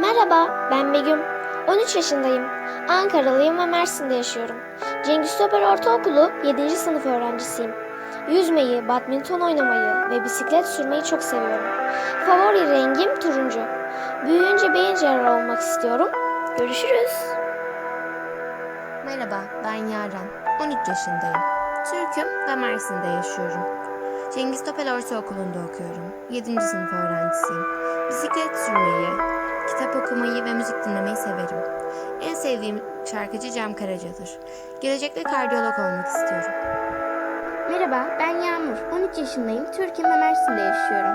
Merhaba, ben Begüm. 13 yaşındayım. Ankaralıyım ve Mersin'de yaşıyorum. Cengiz Topel Ortaokulu 7. sınıf öğrencisiyim. Yüzmeyi, badminton oynamayı ve bisiklet sürmeyi çok seviyorum. Favori rengim turuncu. Büyüyünce beyin olmak istiyorum. Görüşürüz. Merhaba, ben Yaren. 13 yaşındayım. Türk'üm ve Mersin'de yaşıyorum. Cengiz Topel Ortaokulu'nda okuyorum. 7. sınıf öğrencisiyim. Bisiklet sürmeyi, kitap okumayı ve müzik dinlemeyi severim. En sevdiğim şarkıcı Cem Karaca'dır. Gelecekte kardiyolog olmak istiyorum. Merhaba, ben Yağmur. 13 yaşındayım. Türkiye ve Mersin'de yaşıyorum.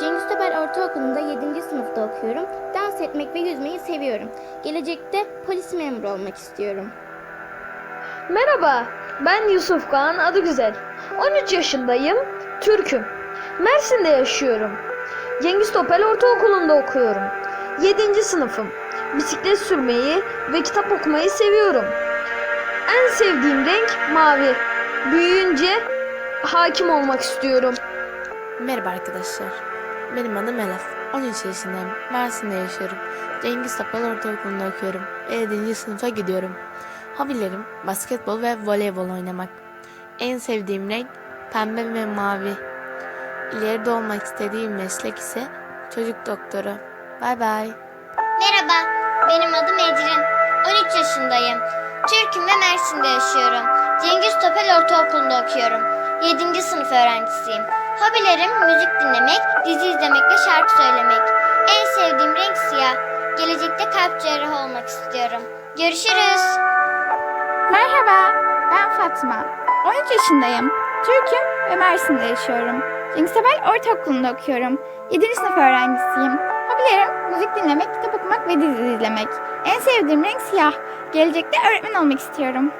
Cengiz Topel Ortaokulu'nda 7. sınıfta okuyorum. Dans etmek ve yüzmeyi seviyorum. Gelecekte polis memuru olmak istiyorum. Merhaba, ben Yusuf Kağan adı güzel. 13 yaşındayım, Türk'üm. Mersin'de yaşıyorum. Cengiz Topel Ortaokulu'nda okuyorum. 7. sınıfım. Bisiklet sürmeyi ve kitap okumayı seviyorum. En sevdiğim renk mavi. Büyüyünce hakim olmak istiyorum. Merhaba arkadaşlar. Benim adım Elif. 13 yaşındayım. Mersin'de yaşıyorum. Cengiz Topal Ortaokulu'nda okuyorum. ve 7. sınıfa gidiyorum. Hobilerim basketbol ve voleybol oynamak. En sevdiğim renk pembe ve mavi. İleride olmak istediğim meslek ise çocuk doktoru. Bay bay. Merhaba, benim adım Ecrin. 13 yaşındayım. Türk'üm ve Mersin'de yaşıyorum. Cengiz Topel Ortaokulu'nda okuyorum. 7. sınıf öğrencisiyim. Hobilerim müzik dinlemek, dizi izlemek ve şarkı söylemek. En sevdiğim renk siyah. Gelecekte kalp cerrahı olmak istiyorum. Görüşürüz. Merhaba, ben Fatma. 13 yaşındayım. Türk'üm ve Mersin'de yaşıyorum. Cengiz Topel Ortaokulu'nda okuyorum. 7. sınıf öğrencisiyim. Hobilerim müzik dinlemek, kitap okumak ve dizi izlemek. En sevdiğim renk siyah. Gelecekte öğretmen olmak istiyorum.